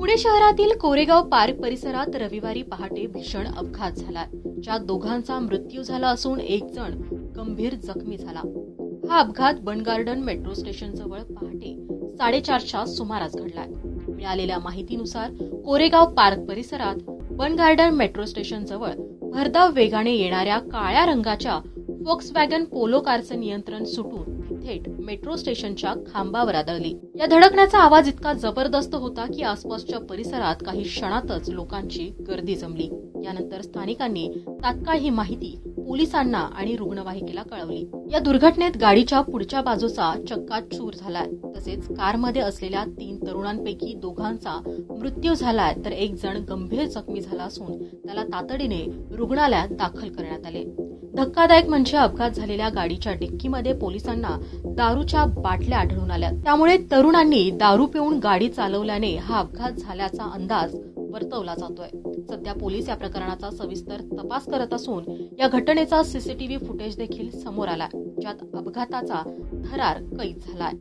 पुणे शहरातील कोरेगाव पार्क परिसरात रविवारी पहाटे भीषण अपघात झाला. ज्यात दोघांचा मृत्यू झाला असून एक जण गंभीर जखमी झाला. हा अपघात बन गार्डन मेट्रो स्टेशन जवळ पहाटे साडेचारच्या सुमारास घडलाय मिळालेल्या माहितीनुसार कोरेगाव पार्क परिसरात बन गार्डन मेट्रो स्टेशन जवळ भरधाव वेगाने येणाऱ्या काळ्या रंगाच्या फोक्स वॅगन पोलो कारचं नियंत्रण सुटून थेट मेट्रो स्टेशनच्या खांबावर आदळली. या धडकण्याचा आवाज इतका जबरदस्त होता की आसपासच्या परिसरात काही क्षणातच लोकांची गर्दी जमली. यानंतर स्थानिकांनी तात्काळ ही माहिती पोलिसांना आणि रुग्णवाहिकेला कळवली. या दुर्घटनेत गाडीच्या पुढच्या बाजूचा चक्काचूर झालाय. तसेच कारमध्ये असलेल्या तीन तरुणांपैकी दोघांचा मृत्यू झालाय तर एक जण गंभीर जखमी झाला असून त्याला तातडीने रुग्णालयात दाखल करण्यात आले. धक्कादायक म्हणजे अपघात झालेल्या गाडीच्या डिक्कीमध्ये पोलिसांना दारूच्या बाटल्या आढळून आल्या. त्यामुळे तरुणांनी दारू पिऊन गाडी चालवल्याने हा अपघात झाल्याचा अंदाज वर्तवला जातोय. सध्या पोलीस या प्रकरणाचा सविस्तर तपास करत असून या घटनेचा सीसीटीव्ही फुटेज देखील समोर आलाय ज्यात अपघाताचा थरार कैद झालाय.